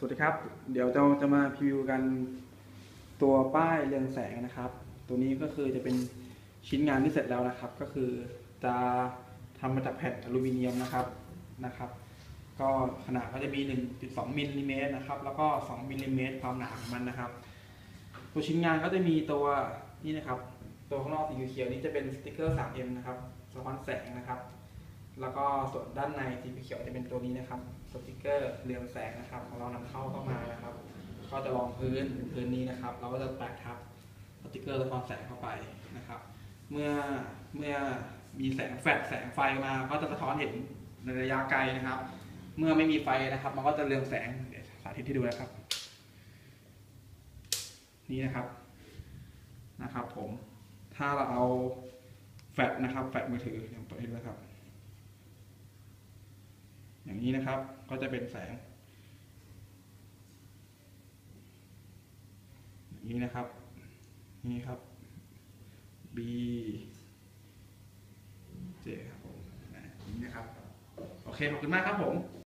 สวัสดีครับ เดี๋ยวเราจะมาพรีวิวกันตัวป้ายเรืองแสงนะครับ ตัวนี้ก็คือจะเป็นชิ้นงานที่เสร็จแล้วนะครับ ก็คือจะทำมาจากแผ่นอลูมิเนียมนะครับนะครับ ก็ขนาดก็จะมี 1.2มิลลิเมตรนะครับ แล้วก็ 2มิลลิเมตรความหนาของมันนะครับ ตัวชิ้นงานก็จะมีตัวนี่นะครับ ตัวข้างนอกสีเขียวนี้จะเป็นสติกเกอร์ 3M นะครับสะท้อนแสงนะครับ แล้วก็ส่วนด้านในสีเขียวจะเป็นตัวนี้นะครับสติกเกอร์เรืองแสงนะครับ ของเรานำเข้าเข้ามานะครับ ก็จะรองพื้นเป็นพื้นนี้นะครับ เราก็จะแปะทับสติกเกอร์สะท้อนแสงเข้าไปนะครับ เมื่อเมื่อมีแสงแฟลชแสงไฟมาก็จะสะท้อนเห็นในระยะไกลนะครับ เมื่อไม่มีไฟนะครับ มันก็จะเรืองแสงเดี๋ยวสาธิตให้ดูนะครับ นี่นะครับนะครับ ผมถ้าเราเอาแฟลชนะครับ แฟลชมือถือเดี๋ยวเปิดให้ดูนะครับ อย่างนี้นะครับก็จะเป็นแสง อย่างนี้นะครับ นี่ครับ B J ครับผมนี่นะครับ โอเค ขอบคุณมากครับผม